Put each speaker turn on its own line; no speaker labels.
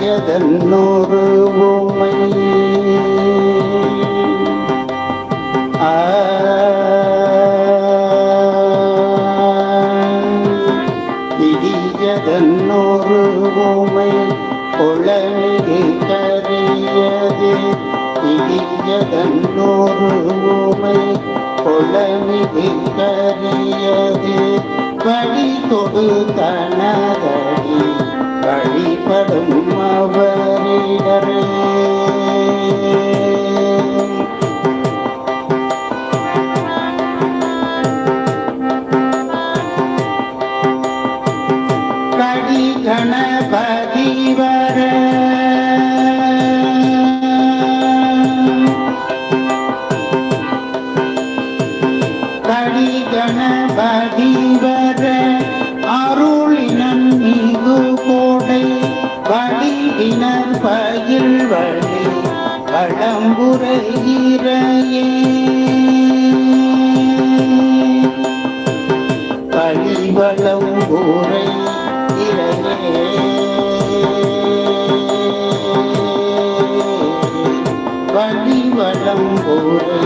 எதன்னொரு உமை இடியதன்னொரு உமை குளமிகு கரியது. இடியதன்னொரு உமை குளமிகு கரியது. படி கொடு தனதடி வழிபடும் அவரிடரே கடி கணபதி வர கடி கணபதி வர வழி இனர் பயில் வழி பழம்புரையிறையே பழிவளம் ஊரை இறையே. வழிவளம் ஊரை